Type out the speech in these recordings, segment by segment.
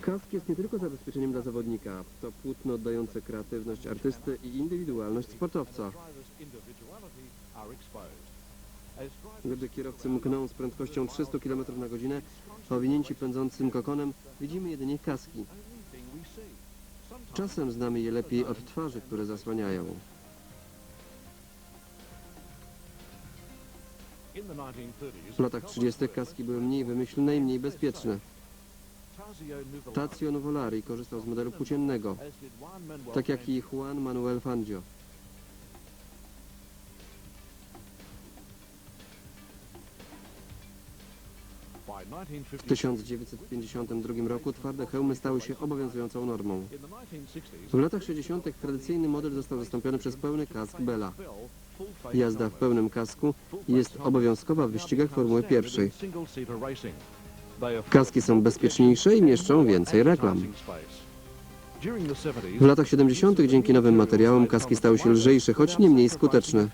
Kask jest nie tylko zabezpieczeniem dla zawodnika, to płótno oddające kreatywność artysty i indywidualność sportowca. Gdy kierowcy mkną z prędkością 300 km na godzinę, powinięci pędzącym kokonem, widzimy jedynie kaski. Czasem znamy je lepiej od twarzy, które zasłaniają. W latach 30. kaski były mniej wymyślne i mniej bezpieczne. Tazio Nuvolari korzystał z modelu płóciennego, tak jak i Juan Manuel Fangio. W 1952 roku twarde hełmy stały się obowiązującą normą. W latach 60. tradycyjny model został zastąpiony przez pełny kask Bella. Jazda w pełnym kasku jest obowiązkowa w wyścigach Formuły pierwszej. Kaski są bezpieczniejsze i mieszczą więcej reklam. W latach 70. dzięki nowym materiałom kaski stały się lżejsze, choć nie mniej skuteczne.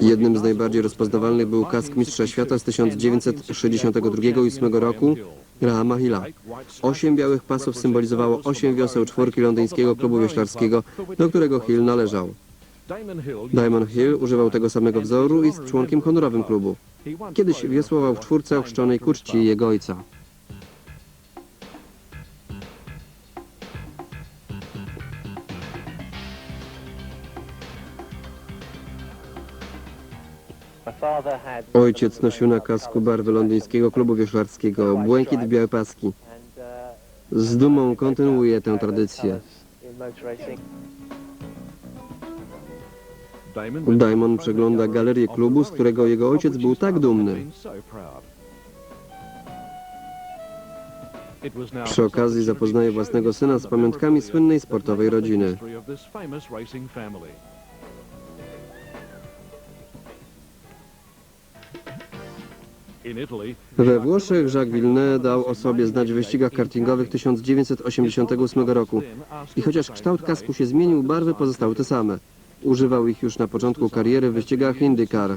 Jednym z najbardziej rozpoznawalnych był kask Mistrza Świata z 1962-8 roku Grahama Hilla. Osiem białych pasów symbolizowało osiem wioseł czwórki londyńskiego klubu wioślarskiego, do którego Hill należał. Diamond Hill używał tego samego wzoru i jest członkiem honorowym klubu. Kiedyś wiosłował w czwórce ochrzczonej ku czci jego ojca. Ojciec nosił na kasku barwy londyńskiego klubu wioślarskiego, błękit białe paski. Z dumą kontynuuje tę tradycję. Diamond przegląda galerię klubu, z którego jego ojciec był tak dumny. Przy okazji zapoznaje własnego syna z pamiątkami słynnej sportowej rodziny. We Włoszech Jacques Villeneuve dał o sobie znać w wyścigach kartingowych 1988 roku. I chociaż kształt kasku się zmienił, barwy pozostały te same. Używał ich już na początku kariery w wyścigach IndyCar.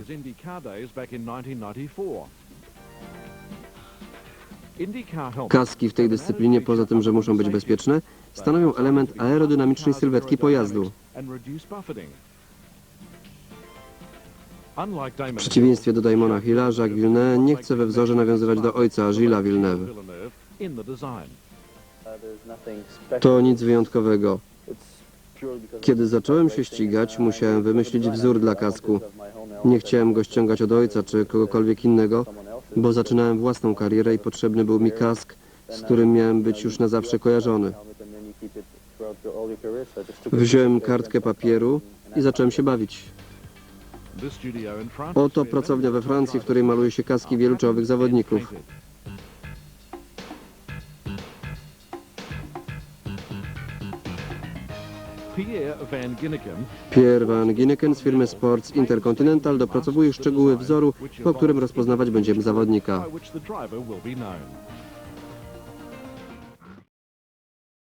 Kaski w tej dyscyplinie, poza tym, że muszą być bezpieczne, stanowią element aerodynamicznej sylwetki pojazdu. W przeciwieństwie do Diamona Hilla, Jacques Villeneuve nie chce we wzorze nawiązywać do ojca Gilles Villeneuve. To nic wyjątkowego. Kiedy zacząłem się ścigać, musiałem wymyślić wzór dla kasku. Nie chciałem go ściągać od ojca czy kogokolwiek innego, bo zaczynałem własną karierę i potrzebny był mi kask, z którym miałem być już na zawsze kojarzony. Wziąłem kartkę papieru i zacząłem się bawić. Oto pracownia we Francji, w której maluje się kaski wielu czołowych zawodników. Pierre Van Ginneken z firmy Sports Intercontinental dopracowuje szczegóły wzoru, po którym rozpoznawać będziemy zawodnika.